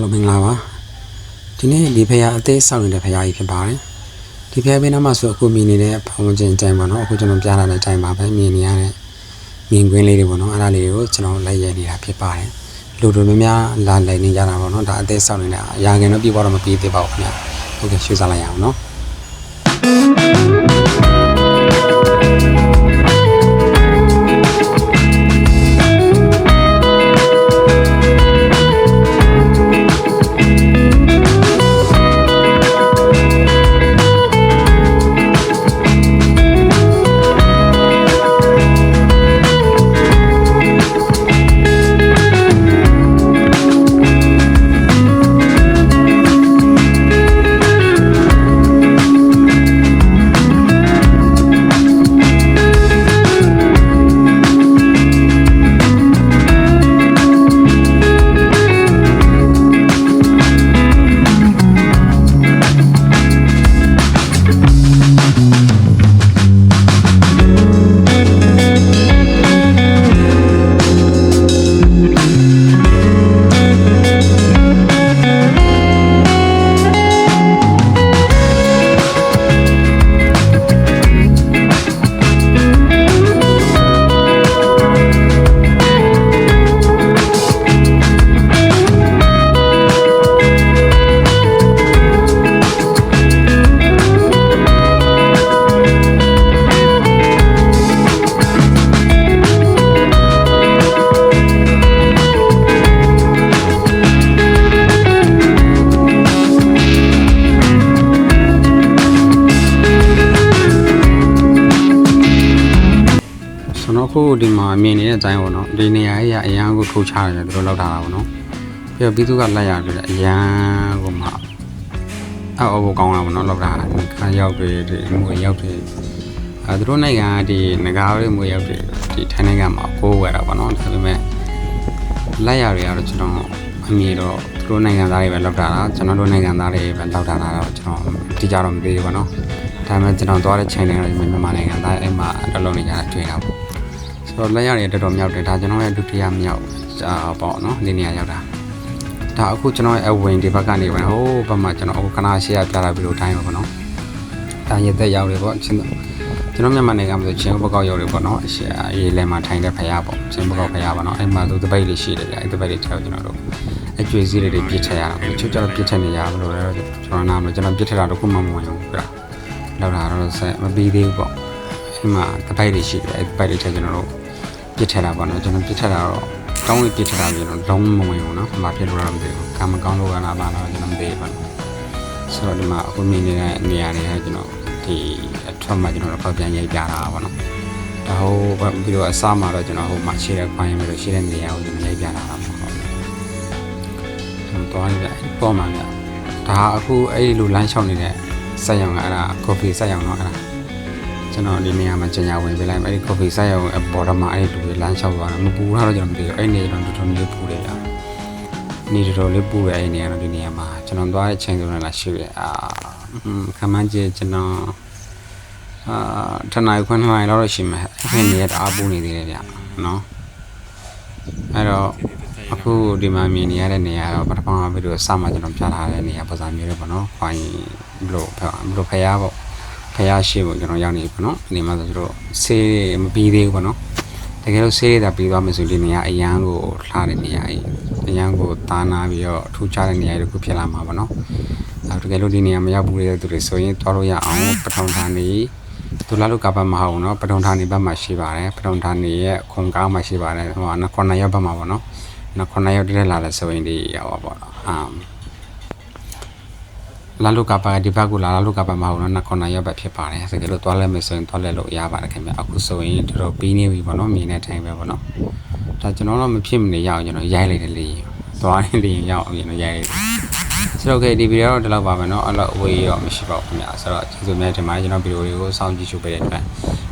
အားလုံးမင်္ဂလာပါဒီနေ့ဒီဖရာအသေးဆောင်နေတဲ့ဖရာကြီးဖြစ်ပါတယ်ဒီဖရာဘေးနားမှာဆိုအခုမြင်နေတဲ့ဖောင်ကျင်တိုင်ပေါ့နော်အခုကျွန်တော်ပြလာတဲ့အတိုင်းပါပဲမြင်နေရတဲ့မြင်ကွင်းလေးတွေပေါ့နော်အဲ့ဒါလေးတွေကိုကျွန်တော်လိုက်ရနေတာဖြစ်ပါတယ်လူတို့များများလာလိုက်နေကြတာပေါ့နော်ဒါအသေးဆောင်နေတဲ့အရာငယ်တော့ပြပေါ့တော့မပြီးသေးပါဘူးခင်ဗျာဟုတ်ကဲ့ရွှေ့စားလိုက်ရအောင်နော် ခုဒီမှာမြင်နေတဲ့အတိုင်းပေါ့နော်ဒီနေရာကြီးကအရန်ကိုထိုးချရတယ်သူတို့လောက်ထားတာပေါ့နော်ပြီးတော့ပြီးသူကလက်ရပြီးတော့အရန်ကိုမှအောက်အောက်ကောင်းတာပေါ့နော်လောက်ထားတာခါရောက်တွေဒီငွေရောက်တွေအဲသူတို့နိုင်ငံကဒီငကားတွေငွေရောက်တွေဒီထိုင်းနိုင်ငံမှာကိုးဝယ်တာပေါ့နော်ဒါပေမဲ့လက်ရတွေကတော့ကျွန်တော်အမြင်တော့သူတို့နိုင်ငံသားတွေပဲလောက်ထားတာကျွန်တော်တို့နိုင်ငံသားတွေပဲလောက်ထားတာတော့ကျွန်တော်တိကျတော့မသိဘူးပေါ့နော်ဒါပေမဲ့ကျွန်တော်သွားတဲ့ချိန်တိုင်းတော့မြန်မာနိုင်ငံသားအဲ့မှာအလုပ်လုပ်နေကြတာတွေ့တာပေါ့ ဆိုတော့လက်ရတွေတော်တော်မြောက်တယ်ဒါကျွန်တော်ရဲ့ဒုတိယမြောက်အာပေါ့နော်ဒီနေရာရောက်တာဒါအခုကျွန်တော်ရဲ့အဝင်ဒီဘက်ကနေဝင်ဟိုးဘက်မှာကျွန်တော်အခုခဏရှေ့ရပြလာပြီးတော့တိုင်းပါပေါ့နော်ဒါရသက်ရောက်တယ်ပေါ့ချင်းကျွန်တော်မြန်မာနိုင်ငံမှာဆိုချင်းဘက်ကောက်ရောက်တယ်ပေါ့နော်အရှေ့အေးလဲမှာထိုင်တဲ့ဖရားပေါ့ချင်းဘက်ကောက်ဖရားပေါ့နော်အဲ့မှာသူတပိတ်လေးရှိတယ်ဗျအဲ့တပိတ်လေးထဲကျွန်တော်တို့အကျွေးစည်းလေးတွေပြစ်ထည့်ရတာပေါ့ချွတ်ကျတော့ပြစ်ထည့်နေရမလို့လဲကျွန်တော်နားမလို့ကျွန်တော်ပြစ်ထည့်တာတော့ခုမှမဝင်ဘူးပြလောက်တာတော့ဆက်မပြီးသေးဘူးပေါ့အဲ့မှာတပိတ်လေးရှိတယ်အဲ့တပိတ်လေးထဲကျွန်တော်တို့ ပြစ်ထက်တာပေါ့နော်ကျွန်တော်ပြစ်ထက်တာတော့ကောင်းလေးပြစ်ထက်တာကျွန်တော်လုံးမဝင်ဘူးနော်။ဘာဖြစ်လို့လဲမသိဘူး။ကံမကောင်းလို့ကလားဘာလားကျွန်တော်မသိဘူးပေါ့နော်။ဆိုတော့ဒီမှာအခုမြင်နေတဲ့နေရာတွေကကျွန်တော်ဒီအထွက်မှာကျွန်တော်တော့ပြန်ရိုက်ပြတာပေါ့နော်။ဒါဟိုပြီးတော့အစမှာတော့ကျွန်တော်ဟိုမှာရှိတဲ့ခွိုင်းပြီးတော့ရှိတဲ့နေရာကိုကျွန်တော်ရိုက်ပြတာပါပေါ့။ကျွန်တော်သွားရပြပေါ့မှာပြ။ဒါအခုအဲ့ဒီလိုလမ်းလျှောက်နေတဲ့စက်ရောင်ကအဲ့ဒါကော်ဖီစက်ရောင်တော့အဲ့ဒါ ကျွန်တော်ဒီနေရာမှာကျညာဝင်ပေးလိုက်မယ်အဲ့ဒီ coffee ဆိုင်ရောက်အပေါ်တော့မှအဲ့ဒီလူတွေလမ်းလျှောက်သွားတာမပူတော့ကျွန်တော်မသိဘူးအဲ့ဒီနေရာတော့တော်တော်လေးပူတယ်ကြာနေတော်တော်လေးပူတယ်အဲ့ဒီနေရာတော့ဒီနေရာမှာကျွန်တော်သွားတဲ့အချိန်ဆိုတော့လာရှိတယ်အာခမန်းကြီးကျွန်တော်အာတနင်္လာခွန်းနိုင်တော့ရှိမယ်အဲ့ဒီနေရာတအားပူနေသေးတယ်ဗျနော်အဲ့တော့အခုဒီမှာမြင်နေရတဲ့နေရာတော့ပထမဗီဒီယိုစမှကျွန်တော်ပြထားတဲ့နေရာပုံစံမျိုးတွေပေါ့နော်ခွိုင်းဘလို့ဘလို့ဖရားပေါ့ ရာရှိကိုကျွန်တော်ရောက်နေပြီပေါ့နော်ဒီမှာဆိုကျွန်တော်ဆေးမပြီးသေးဘူးပေါ့နော်တကယ်လို့ဆေးရတာပြီးသွားမယ်ဆိုရင်နေရာအရန်ကိုလှတဲ့နေရာကြီးအရန်ကိုတာနာပြီးတော့ထူးခြားတဲ့နေရာတွေကိုဖြစ်လာမှာပေါ့နော်အဲတကယ်လို့ဒီနေရာမရောက်ဘူးလေသူတွေဆိုရင်သွားလို့ရအောင်ပထမဌာနေဒူလာလုကပတ်မှာဟုတ်နော်ပထမဌာနေဘက်မှာရှိပါတယ်ပထမဌာနေရဲ့ခွန်ကားမှာရှိပါတယ်ဟိုနခွန်နရောက်ဘက်မှာပေါ့နော်နခွန်နရောက်တည်းလာလဲဆိုရင်ဒီရောက်ပါပေါ့နော်အာ လာလုကပါဒီဘက်ကလာလာလုကပါမဟုတ်တော့နှစ်ခုနှစ်ရက်ပဲဖြစ်ပါတယ်တကယ်လို့သွားလဲမယ်ဆိုရင်သွားလဲလို့ရပါတယ်ခင်ဗျအခုဆိုရင်တော်တော်ပြီးနေပြီပေါ့နော်မြင်တဲ့ထိုင်ပဲပေါ့နော်ဒါကျွန်တော်တော့မဖြစ်မနေရအောင်ကျွန်တော်ရိုက်လိုက်တယ်လေသွားနေလေရအောင်ကျွန်တော်ရိုက်လိုက်တယ်ဆိုတော့ okay ဒီဗီဒီယိုတော့ဒီလောက်ပါပဲเนาะအဲ့လောက်အဝေးရောမရှိပါဘူးခင်ဗျဆိုတော့ကျေးဇူးများတင်ပါတယ်ကျွန်တော်ဗီဒီယိုတွေကိုစောင့်ကြည့်ရှုပေးတဲ့အတွက်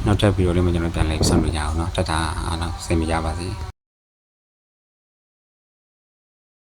နောက်ထပ်ဗီဒီယိုလေးမှာကျွန်တော်ပြန်လည်ဆက်လို့ရအောင်เนาะတတ်တာအားလုံးစိတ်မကြပါစေ